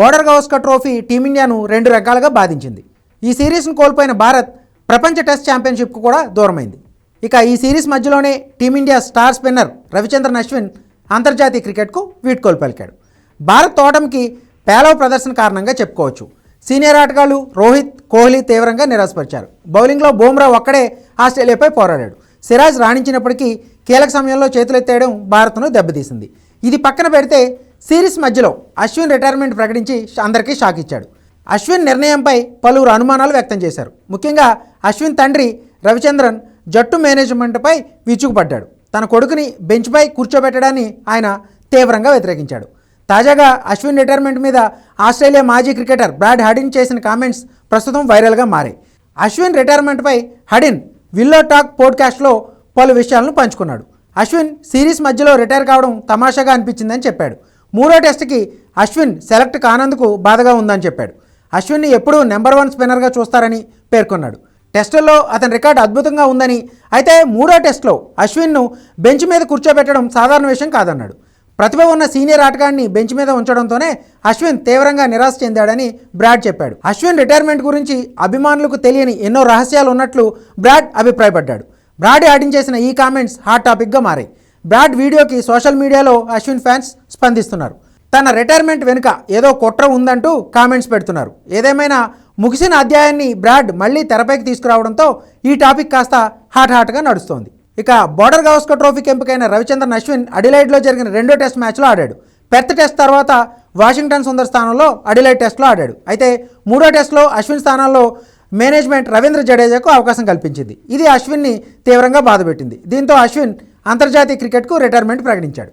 Border Gavaskar trophy టీమిండియాను రెండు రకాలుగా బాధించింది. ఈ సిరీస్ను కోల్పోయిన భారత్ ప్రపంచ టెస్ట్ ఛాంపియన్షిప్కు కూడా దూరమైంది. ఇక ఈ సిరీస్ మధ్యలోనే team India star spinner Ravichandran Ashwin అంతర్జాతీయ క్రికెట్కు వీడ్కోలు పలికాడు. భారత్ తోటంకి పేలవ ప్రదర్శన కారణంగా చెప్పుకోవచ్చు. సీనియర్ ఆటగాళ్ళు రోహిత్ కోహ్లీ తీవ్రంగా నిరాశపరిచారు. బౌలింగ్లో బూమ్రా ఒక్కడే ఆస్ట్రేలియాపై పోరాడాడు. సిరాజ్ రాణించినప్పటికీ కీలక సమయంలో చేతులెత్తేయడం భారత్ను దెబ్బతీసింది. ఇది పక్కన పెడితే సిరీస్ మధ్యలో అశ్విన్ రిటైర్మెంట్ ప్రకటించి అందరికీ షాక్ ఇచ్చాడు. అశ్విన్ నిర్ణయంపై పలువురు అనుమానాలు వ్యక్తం చేశారు. ముఖ్యంగా అశ్విన్ తండ్రి రవిచంద్రన్ జట్టు మేనేజ్మెంట్పై విరుచుకుపడ్డాడు. తన కొడుకుని బెంచ్పై కూర్చోబెట్టడాన్ని ఆయన తీవ్రంగా వ్యతిరేకించాడు. తాజాగా అశ్విన్ రిటైర్మెంట్ మీద ఆస్ట్రేలియా మాజీ క్రికెటర్ బ్రాడ్ హడిన్ చేసిన కామెంట్స్ ప్రస్తుతం వైరల్గా మారాయి. అశ్విన్ రిటైర్మెంట్పై హడిన్ విల్లో టాక్ పోడ్కాస్ట్లో పలు విషయాలను పంచుకున్నాడు. అశ్విన్ సిరీస్ మధ్యలో రిటైర్ కావడం తమాషాగా అనిపించిందని చెప్పాడు. మూడో టెస్ట్కి అశ్విన్ సెలెక్ట్ కానందుకు బాధగా ఉందని చెప్పాడు. అశ్విన్ని ఎప్పుడూ నెంబర్ వన్ స్పిన్నర్గా చూస్తారని పేర్కొన్నాడు. టెస్టుల్లో అతని రికార్డు అద్భుతంగా ఉందని అయితే మూడో టెస్ట్లో అశ్విన్ను బెంచ్ మీద కూర్చోబెట్టడం సాధారణ విషయం కాదన్నాడు. ప్రతిభ ఉన్న సీనియర్ ఆటగాడిని బెంచ్ మీద ఉంచడంతోనే అశ్విన్ తీవ్రంగా నిరాశ చెందాడని బ్రాడ్ చెప్పాడు. అశ్విన్ రిటైర్మెంట్ గురించి అభిమానులకు తెలియని ఎన్నో రహస్యాలు ఉన్నట్లు బ్రాడ్ అభిప్రాయపడ్డాడు. బ్రాడ్ ఆడించేసిన ఈ కామెంట్స్ హాట్ టాపిక్గా మారాయి. బ్రాడ్ వీడియోకి సోషల్ మీడియాలో అశ్విన్ ఫ్యాన్స్ స్పందిస్తున్నారు. తన రిటైర్మెంట్ వెనుక ఏదో కుట్ర ఉందంటూ కామెంట్స్ పెడుతున్నారు. ఏదేమైనా ముగిసిన అధ్యాయాన్ని బ్రాడ్ మళ్ళీ తెరపైకి తీసుకురావడంతో ఈ టాపిక్ కాస్త హాట్ హాట్గా నడుస్తోంది. ఇక బోర్డర్ గవస్కర్ ట్రోఫీకి ఎంపికైన రవిచంద్రన్ అశ్విన్ అడిలైడ్లో జరిగిన రెండో టెస్ట్ మ్యాచ్లో ఆడాడు. పెర్త్ టెస్ట్ తర్వాత వాషింగ్టన్ సుందర్ స్థానంలో అడిలైడ్ టెస్ట్లో ఆడాడు. అయితే మూడో టెస్ట్లో అశ్విన్ స్థానంలో మేనేజ్మెంట్ రవీంద్ర జడేజాకు అవకాశం కల్పించింది. ఇది అశ్విన్ని తీవ్రంగా బాధపెట్టింది. దీంతో అశ్విన్ అంతర్జాతీయ క్రికెట్కు రిటైర్మెంట్ ప్రకటించాడు.